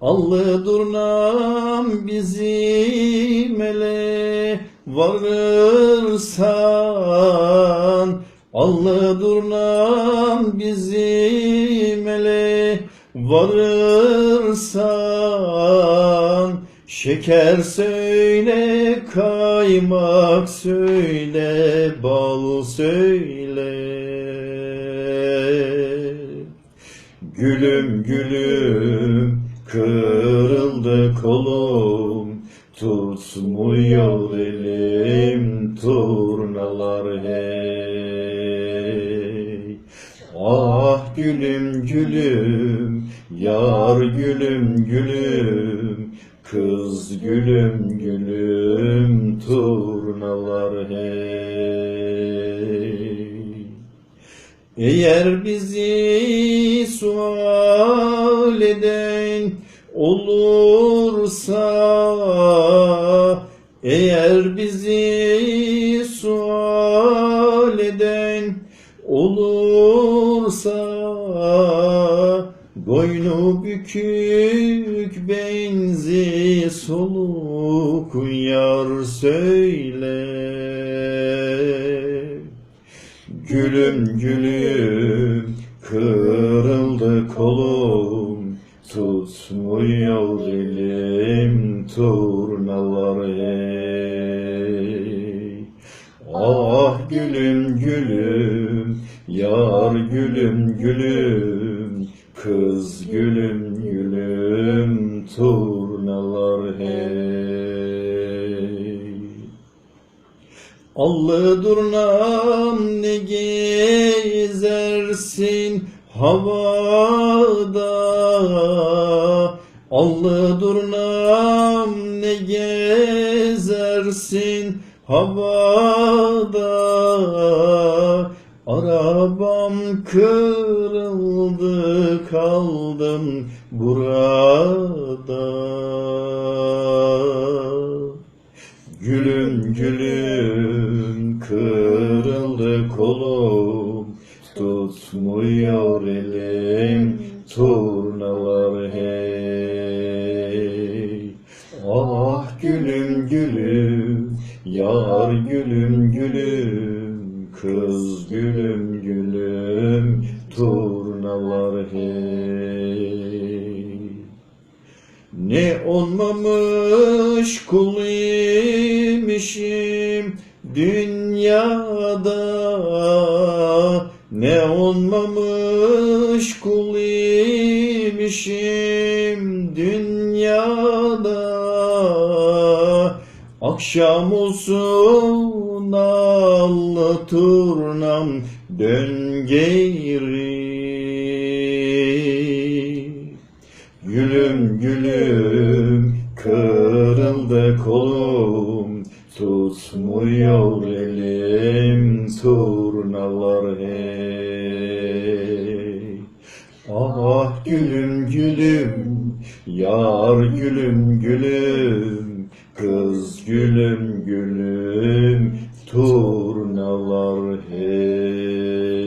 Allı durnam bizim ele varırsan. Allı durnam bizim ele varırsan. Şeker söyle, kaymak söyle, bal söyle. Gülüm gülüm kırıldı kolum Tutmuyor elim turnalar hey. Ah gülüm gülüm yar gülüm gülüm Kız gülüm gülüm turnalar hey eğer bizi sual eden olursa Eğer bizi sual eden olursa Boynu bükük benzi soluk yar söyle Gülüm gülüm kırıldı kolum. Tutmuyor elim turnalar hey Ah gülüm gülüm yar gülüm gülüm. Kız gülüm gülüm turnalar hey Allı durnam ne gezersin havada? Allı durnam ne gezersin havada? Arabam kırıldı kaldım burada. Gülüm gülüm kırıldı kolum Tutmuyor elim turnalar hey. Ah gülüm gülüm yar gülüm gülüm Kız gülüm gülüm turnalar hey. Ne olmamış kul imişim dünyada Ne olmamış kul imişim? Dünyada Akşam olsun allı turnam dön geri. Gülüm gülüm kırıldı kolum Tutmuyor elim turnalar hey Ah gülüm gülüm yar gülüm gülüm Kız gülüm gülüm turnalar hey